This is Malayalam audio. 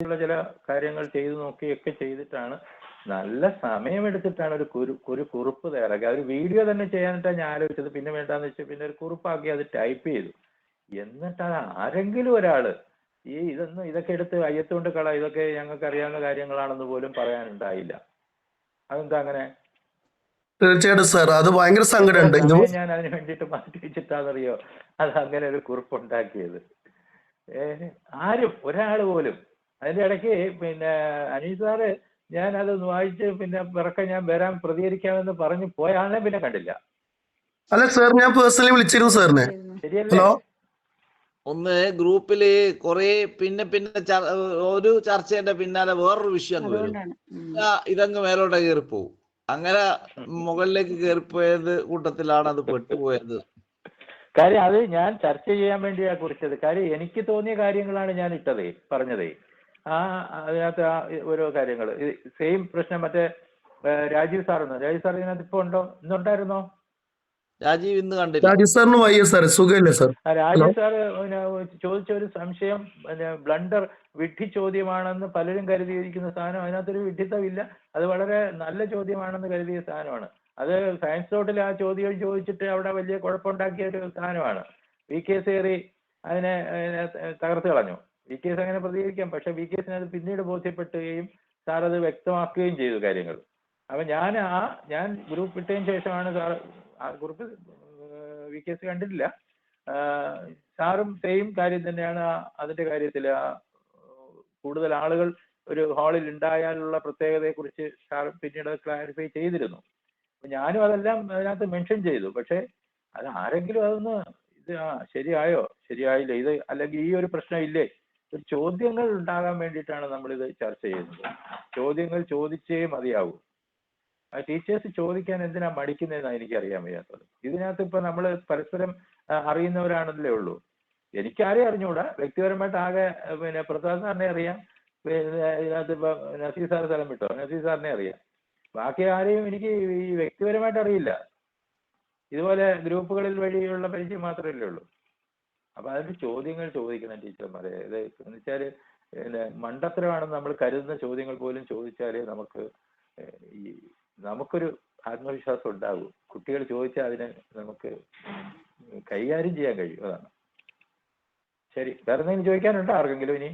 ഉള്ള ചില കാര്യങ്ങൾ ചെയ്തു നോക്കിയൊക്കെ ചെയ്തിട്ടാണ് നല്ല സമയമെടുത്തിട്ടാണ് ഒരു കുരു ഒരു കുറിപ്പ് തയ്യാറാക്കി ഒരു വീഡിയോ തന്നെ ചെയ്യാനായിട്ടാണ് ഞാൻ ആലോചിച്ചത്. പിന്നെ വേണ്ടാന്ന് വെച്ചാൽ പിന്നെ ഒരു കുറിപ്പാക്കി അത് ടൈപ്പ് ചെയ്തു. എന്നിട്ട് അത് ആരെങ്കിലും ഒരാൾ ഈ ഇതൊന്നും ഇതൊക്കെ എടുത്ത് അയ്യത്തുകൊണ്ട് കള ഇതൊക്കെ ഞങ്ങൾക്ക് അറിയാവുന്ന കാര്യങ്ങളാണെന്ന് പോലും പറയാനുണ്ടായില്ല. അതെന്താ അങ്ങനെ? തീർച്ചയായിട്ടും സാർ. അത് ഭയങ്കര സങ്കടമുണ്ട്. ഉണ്ട് ഞാൻ അതിന് വേണ്ടിയിട്ട് മാറ്റി വെച്ചിട്ടാണെന്നറിയോ? അത് അങ്ങനെ ഒരു കുറിപ്പ് ഉണ്ടാക്കിയത് ഏഹ് ആരും ഒരാൾ പോലും അതിന്റെ ഇടയ്ക്ക് പിന്നെ അനീസ് സാറ് ഞാൻ അത് വായിച്ച് പിന്നെ പിറക്കെ ഞാൻ വരാൻ പ്രതികരിക്കാമെന്ന് പറഞ്ഞു പോയ ആളിനെ പിന്നെ കണ്ടില്ല. അല്ല സാർ ഞാൻ പേഴ്സണലി വിളിച്ചിരുന്നു സാറിനെ. ശരിയല്ലേ? ഹലോ? ഒന്ന് ഗ്രൂപ്പിൽ കുറെ പിന്നെ പിന്നെ ഒരു ചർച്ചയുടെ പിന്നാലെ വേറൊരു വിഷയം അങ്ങ് വരും. ഇതങ്ങ് മേലോട്ട് കയറി പോകും അങ്ങനെ മുകളിലേക്ക് കയറിപ്പോയത് കൂട്ടത്തിലാണ് അത് പെട്ടുപോയത്. കാര്യം അത് ഞാൻ ചർച്ച ചെയ്യാൻ വേണ്ടിയാ കുറിച്ചത്. കാര്യം എനിക്ക് തോന്നിയ കാര്യങ്ങളാണ് ഞാൻ ഇട്ടതേ പറഞ്ഞതേ. ആ അതിനകത്ത് ആ ഓരോ കാര്യങ്ങൾ സെയിം പ്രശ്നം മറ്റേ രാജീവ് സാറെന്നോ രാജീവ് സാർ ഇതിനകത്ത് ഇപ്പൊ ഉണ്ടോ? ഇന്നുണ്ടായിരുന്നോ രാജീവ് ഇന്ന് കണ്ടില്ല. രാജീവ് സാറിന് വയ്യ സാർ സുഖമില്ലേ സാർ ആ രാജീവ് സാറ് പിന്നെ ചോദിച്ച ഒരു സംശയം പിന്നെ ബ്ലണ്ടർ വിഡ്ഢി ചോദ്യമാണെന്ന് പലരും കരുതിയിരിക്കുന്ന സാധനം അതിനകത്തൊരു വിഡ്ഢിത്തമില്ല. അത് വളരെ നല്ല ചോദ്യമാണെന്ന് കരുതിയ സാധനമാണ്. അത് സയൻസ് തോട്ടിൽ ആ ചോദ്യം ചോദിച്ചിട്ട് അവിടെ വലിയ കുഴപ്പമുണ്ടാക്കിയ ഒരു സാധനമാണ്. വി കെ സേറി അതിനെ അതിനെ തകർത്ത് കളഞ്ഞു. വി കെ എസ് അങ്ങനെ പ്രതികരിക്കാം. പക്ഷെ വി കെ എസിന് അത് പിന്നീട് ബോധ്യപ്പെട്ടുകയും സാർ അത് വ്യക്തമാക്കുകയും ചെയ്തു കാര്യങ്ങൾ. അപ്പൊ ഞാൻ ആ ഞാൻ ഗ്രൂപ്പ് ഇട്ടതിന് ശേഷമാണ് sir group V K S കണ്ടിട്ടില്ല. സാറും സെയിം കാര്യം തന്നെയാണ് അതിന്റെ കാര്യത്തിൽ കൂടുതൽ ആളുകൾ ഒരു ഹാളിൽ ഉണ്ടായാലുള്ള പ്രത്യേകതയെക്കുറിച്ച് സാർ പിന്നീട് ക്ലാരിഫൈ ചെയ്തിരുന്നു. ഞാനും അതെല്ലാം അതിനകത്ത് മെൻഷൻ ചെയ്തു. പക്ഷേ അത് ആരെങ്കിലും അതൊന്ന് ഇത് ആ ശരിയായോ? ശരിയായില്ല? ഇത് അല്ലെങ്കിൽ ഈ ഒരു പ്രശ്നം ഇല്ലേ? ചോദ്യങ്ങൾ ഉണ്ടാകാൻ വേണ്ടിയിട്ടാണ് നമ്മളിത് ചർച്ച ചെയ്യുന്നത്. ചോദ്യങ്ങൾ ചോദിച്ചേ മതിയാവൂ. ആ ടീച്ചേഴ്സ് ചോദിക്കാൻ എന്തിനാ മടിക്കുന്നതെന്നാണ് എനിക്ക് അറിയാൻ വയ്യാത്തത്. ഇതിനകത്ത് ഇപ്പൊ നമ്മൾ പരസ്പരം അറിയുന്നവരാണല്ലേ ഉള്ളൂ. എനിക്കാരെ അറിഞ്ഞുകൂടാ വ്യക്തിപരമായിട്ട് ആകെ പിന്നെ പ്രസാദ് സാറിനെ അറിയാം. പിന്നെ ഇതിനകത്ത് ഇപ്പൊ നസീർ സാർ സ്ഥലം വിട്ടോ? നസീർ സാറിനെ അറിയാം. ബാക്കി ആരെയും എനിക്ക് ഈ വ്യക്തിപരമായിട്ട് അറിയില്ല. ഇതുപോലെ ഗ്രൂപ്പുകളിൽ വഴിയുള്ള പരിചയം മാത്രമല്ലേ ഉള്ളൂ. അപ്പൊ അതിന്റെ ചോദ്യങ്ങൾ ചോദിക്കുന്ന ടീച്ചർമാരെ ഇത് എന്ന് വെച്ചാൽ പിന്നെ മണ്ടത്തരമാണെന്ന് നമ്മൾ കരുതുന്ന ചോദ്യങ്ങൾ പോലും ചോദിച്ചാലേ നമുക്ക് ഈ നമുക്കൊരു ആത്മവിശ്വാസം ഉണ്ടാകും കുട്ടികൾ ചോദിച്ചാൽ അതിനെ നമുക്ക് കൈകാര്യം ചെയ്യാൻ കഴിയും. അതാണ്. ശരി. വേറെ എന്തെങ്കിലും ചോദിക്കാനുണ്ടോ ആർക്കെങ്കിലും ഇനി?